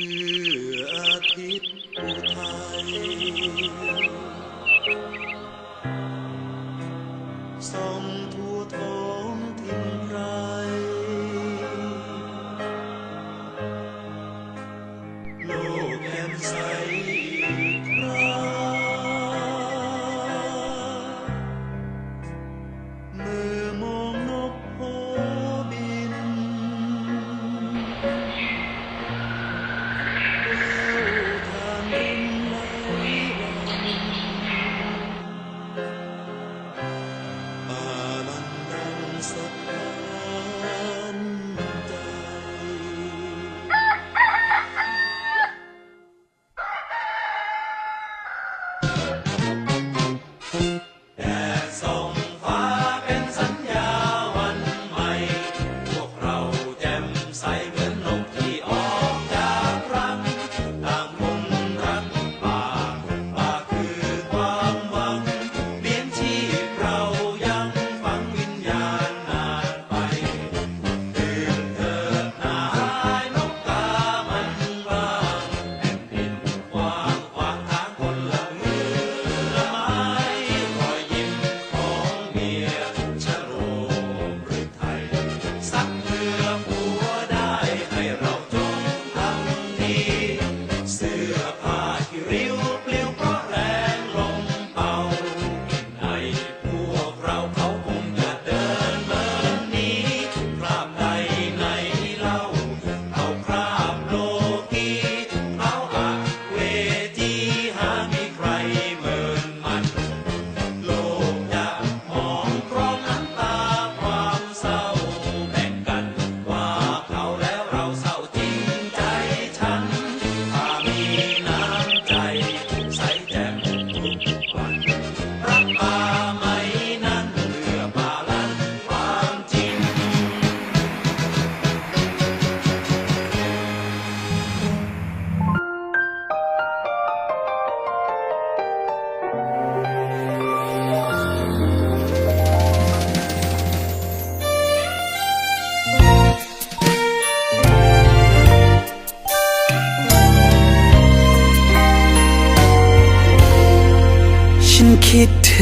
มื่อทิตย์อุทัสอง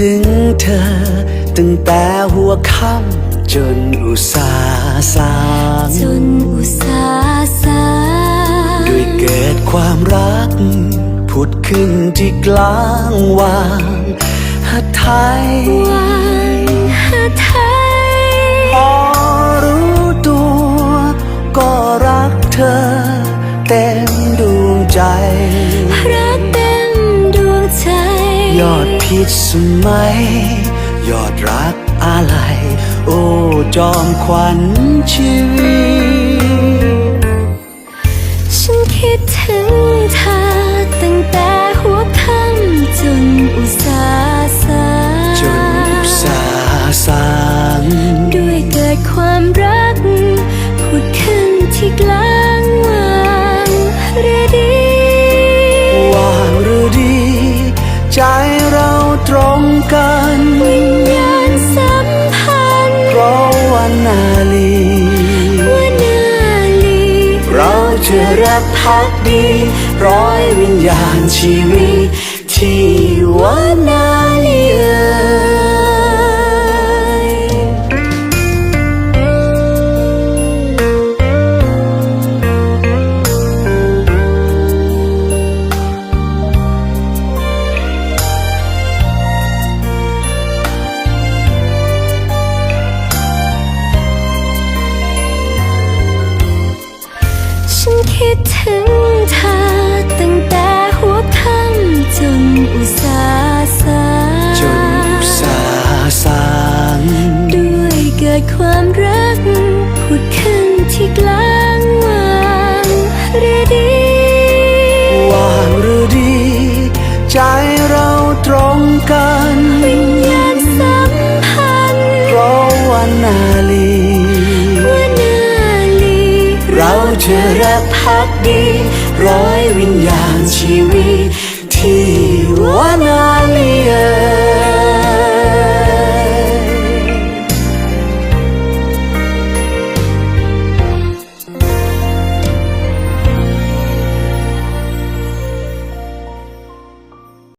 ถึงเธอ ตั้งแต่หัวค่ำจนอุตสาห์สางจนอุตสาห์สร้างด้วยเกิดความรัก ผุดขึ้นที่กลางวางหัดไทยวางหาไทยพอรู้ตัว ก็รักเธอ เต็มดวงใจ รักเต็มดวงใจยอด พิษสมัย ยอดรักอะไร โอ้จอมขวัญชีวิต ฉันคิดถึงเธอตั้งแต่หัวค่ำจนอุตสาห์สาจนอุตสาห์สร้างด้วยเกิดความรักผุดขึ้นที่กลางวางเรือดีว่างหรือดี ใจเรา ตรงกันวิญญาณสัมพันธ์เพราะวันนาลีวนาลีเราจะรักพักดี ร้อยวิญญาณชีวิตที่วานา ถึง จะรักพักดี ร้อยวิญญาณชีวิตที่วานาลีเอ่ย